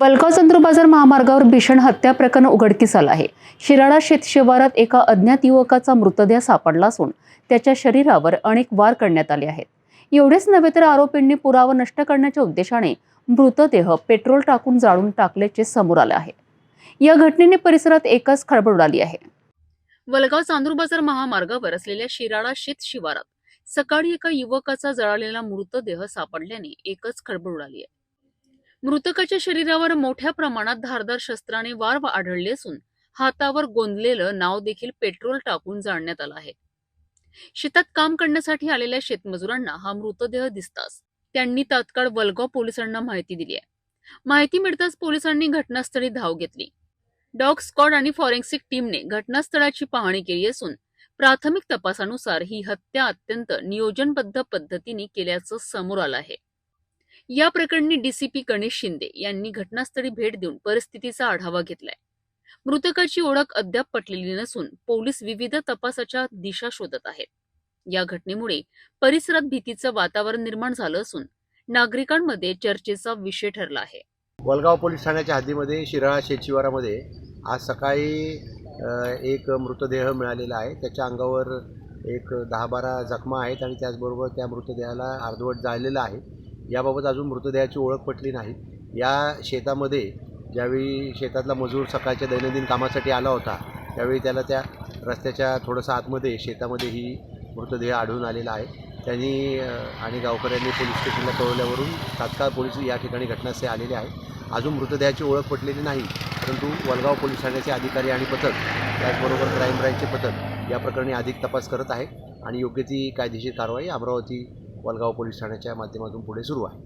वलगाव चंद्र बाजार महामार्गावर भीषण हत्या प्रकरण उघडकीस आलं आहे. शिराळा शेत शिवारात एका अज्ञात युवकाचा मृतदेह सापडला असून त्याच्या शरीरावर अनेक वार करण्यात आले आहेत. एवढेच नव्हे तर आरोपींनी पुरावा नष्ट करण्याच्या उद्देशाने मृतदेह पेट्रोल टाकून जाळून टाकल्याचे समोर आले आहे. या घटनेने परिसरात एकच खळबळ उडाली आहे. वलगाव चांदूर बाजार महामार्गावर असलेल्या शिराळा शेत शिवारात सकाळी एका युवकाचा जळालेला मृतदेह सापडल्याने एकच खळबळ उडाली आहे. मृतकाच्या शरीरावर मोठ्या प्रमाणात धारदार शस्त्राने वार आढळले असून हातावर गोंदलेलं नाव देखील पेट्रोल टाकून जाळण्यात आलं आहे. शेतात काम करण्यासाठी आलेल्या शेतमजुरांना हा मृतदेह दिसताच. त्यांनी तात्काळ वलगाव पोलिसांना माहिती दिली आहे. माहिती मिळताच पोलिसांनी घटनास्थळी धाव घेतली. डॉग स्कॉड आणि फॉरेन्सिक टीमने घटनास्थळाची पाहणी केली असून प्राथमिक तपासानुसार ही हत्या अत्यंत नियोजनबद्ध पद्धतीने केल्याचं समोर आलं आहे. या प्रकरणी डीसीपी गणेश शिंदे यांनी घटनास्थळी भेट देऊन परिस्थितीचा आढावा घेतलाय. मृतकाची ओळख अद्याप पटलेली नसून पोलीस विविध तपासाच्या दिशा शोधत आहेत. या घटनेमुळे परिसरात भीतीचं वातावरण निर्माण झालं असून नागरिकांमध्ये चर्चेचा विषय ठरला आहे. वलगाव पोलीस ठाण्याच्या हद्दीमध्ये शिराळा शेतशिवारामध्ये आज सकाळी एक मृतदेह मिळालेला आहे. त्याच्या अंगावर एक दहा बारा जखमा आहेत आणि त्याचबरोबर त्या मृतदेहाला अर्धवट जाळलेलं आहे. याबाबत अजून मृतदेहाची ओळख पटली नाही. या शेतामध्ये ज्यावेळी शेतातला मजूर सकाळच्या दैनंदिन कामासाठी आला होता त्यावेळी त्याला त्या रस्त्याच्या थोडंसं आतमध्ये शेतामध्ये ही मृतदेह आढळून आलेला आहे. त्यांनी आणि गावकऱ्यांनी पोलीस स्टेशनला कळवल्यावरून तात्काळ पोलीस या ठिकाणी घटनास्थळी आलेले आहेत. अजून मृतदेहाची ओळख पटलेली नाही परंतु वलगाव पोलीस ठाण्याचे अधिकारी आणि पथक त्याचबरोबर क्राईम ब्रँचचे पथक या प्रकरणी अधिक तपास करत आहे आणि योग्य ती कायदेशीर कारवाई अमरावती वलगाव पोलीस ठाण्याच्या माध्यमातून पुढे सुरू आहे.